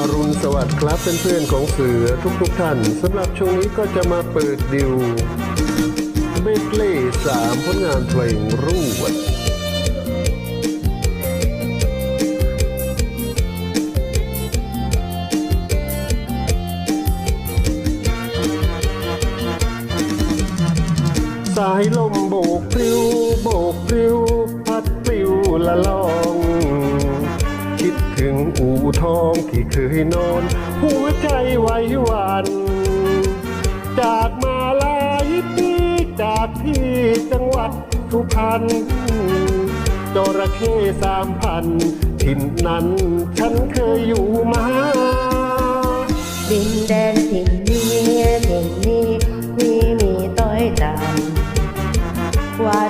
อรุณสวัสดิ์ครับเพื่อนๆของเสือทุกๆท่านสำหรับช่วงนี้ก็จะมาเปิดดิวเบดเล่สามผลงานเพลงรูวด ถึงอู่ทองที่เคยนอน หัวใจไหวหวัน จากมาลายปีจากที่จังหวัดสุพรรณจระเข้สามพันถิ่นนั้นฉันเคยอยู่มาดินแดนถิ่นนี้ถิ่นนี้มีมีต้อยต่ำวัด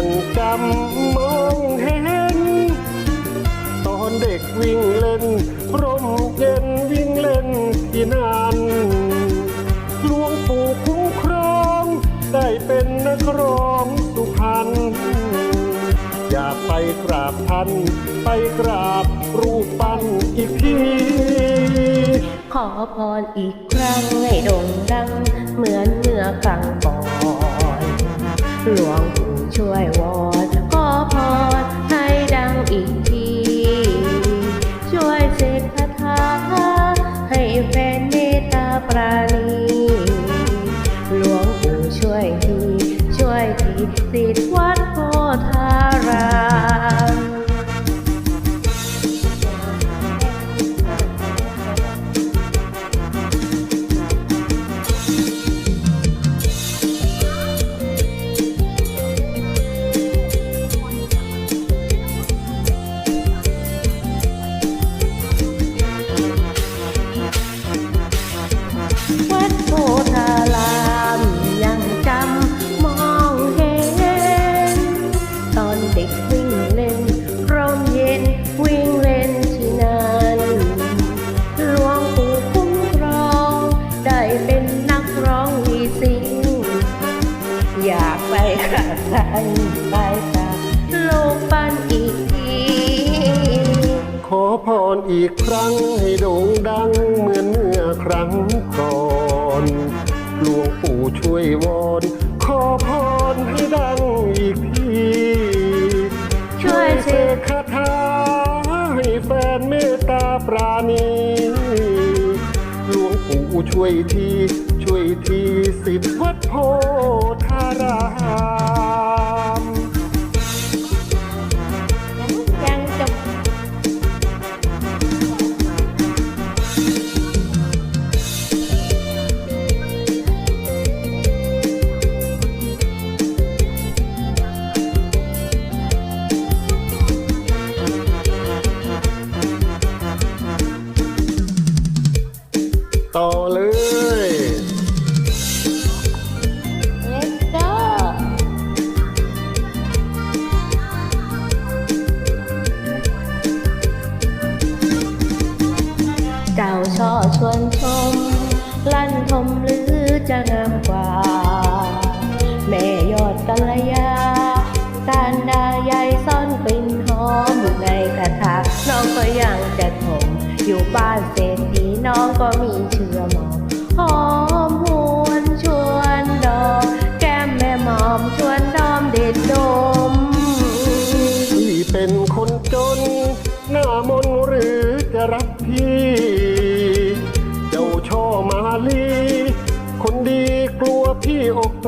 ยังจำมองเห็น ตอนเด็กวิ่งเล่น ร่มเย็นวิ่งเล่นที่นั่นหลวงปู่คุ้มครอง ได้เป็นนักร้องสุพรรณอยากไปกราบท่านไปกราบรูปปั้นอีกทีขอพรอีกครั้งให้โด่งดัง เหมือนเมื่อครั้งก่อนหลวงปู่ ช่วยวอนขอพรให้ดังอีกที ช่วยเสกคาถาให้แฟนเมตตาปราณีหลวงปู่ช่วยที ช่วยทีสิทธิ ไปกับลูกปันอีกที ขอพรอีกครั้งให้โด่งดังเหมือนเมื่อครั้งก่อนหลวงปู่ช่วยวอน ขอพรให้ดังอีกที ช่วยเสกคาถาให้แฟนเมตตาปราณีหลวงปู่ช่วยที ช่วยทีสิทธิ์วัดโพธาราม งามกว่า แม่ยอดกัลยาการดาใหญ่ซ่อนกลิ่นหอมอยู่ในคาถาน้องก็ยังจะถมอยู่บ้านเศรษฐีน้องก็มีเชื่อหมอ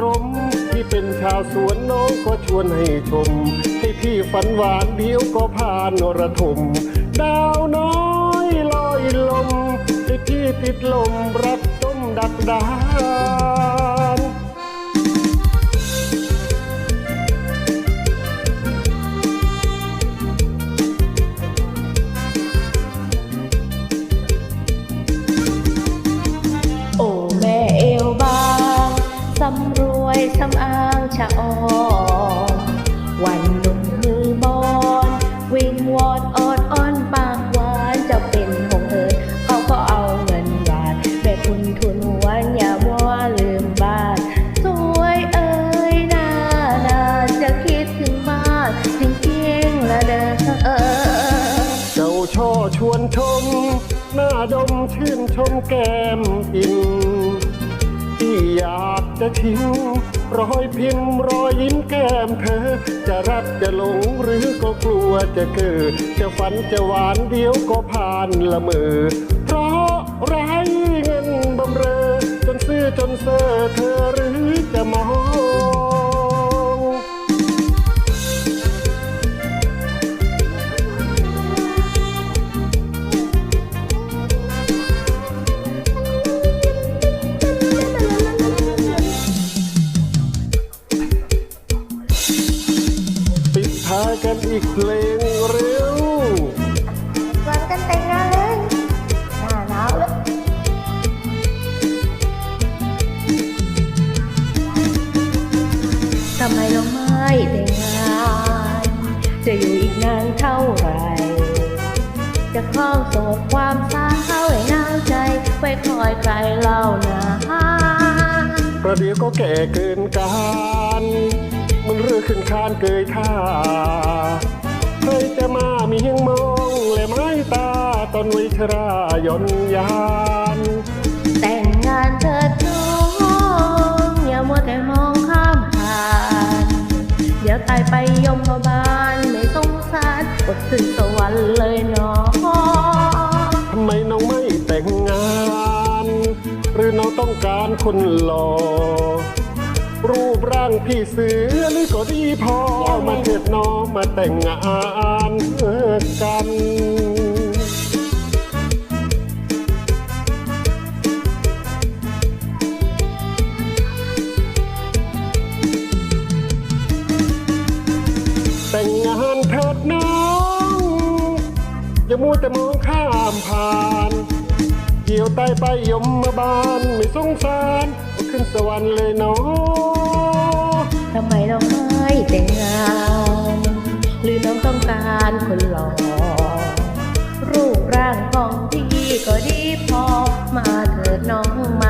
รม ที่เป็นชาวสวนน้องก็ชวนให้ชม ให้พี่ฝันหวานเดียวก็ผ่านนรทม ดาวน้อยลอยลม ให้พี่ติดลมรักต้มดักดา สำอางชะออวันลงมือบอนวิ่งวอดออดอ้อนปากหวานจะเป็นหงเอิดเขาก็เอาเงินบาทแม่คุณทุนวันอย่ามัาลืมบ้านสวยเอ้ยนานาจะคิดถึงบ้านถึงเพียงละเด้อเจ้าช่อชวนชมหน้าดมชื่นชมแก้มอิ่มที่ยา จะชิมรอยพิมพ์รอยยิ้มแก้มเธอ จะรักจะหลงหรือก็กลัวจะเกิดจะฝันจะหวานเดียวก็ผ่านละเมอเพราะไร้เงินบำเรอจนซื้อจนเซอเธอ กันอีกเพลงเร็ววันกันแต่งงานเลยหน้าหนาวเลยทำไมเราไม่แต่งงาน จะอยู่อีกนานเท่าไหร่จะคล้องโสดความเศร้าให้นางใจไว้คอยใครเล่านะประเดี๋ยวก็แก่เกินการ มันเรือขึ้นคานเกยท่าใครจะมามีเฮียงมองและไม้ตาตอนวัยชราย่อนยานแต่งงานเถิดน้องอย่ามัวแต่มองข้ามผ่าน เดี๋ยวตายไปยมพบาลไม่สงสารอดขึ้นสวรรค์เลยเนาะทำไมน้องไม่แต่งงาน หรือน้องต้องการคนหล่อ รูปร่างพี่เสือหรือก็ดีพอ มาเถิดน้องมาแต่งงานเออกันแต่งงานเถิดน้องอย่ามัวแต่มองข้ามผ่าน เกี่ยวใต้ไปยมมาบานไม่สงสาร สวรรค์เลยเนาะทำไมเราไม่แต่งงาน หรือน้องต้องการคนหล่อ รูปร่างของพี่ก็ดีพอ มาเถิดน้องมา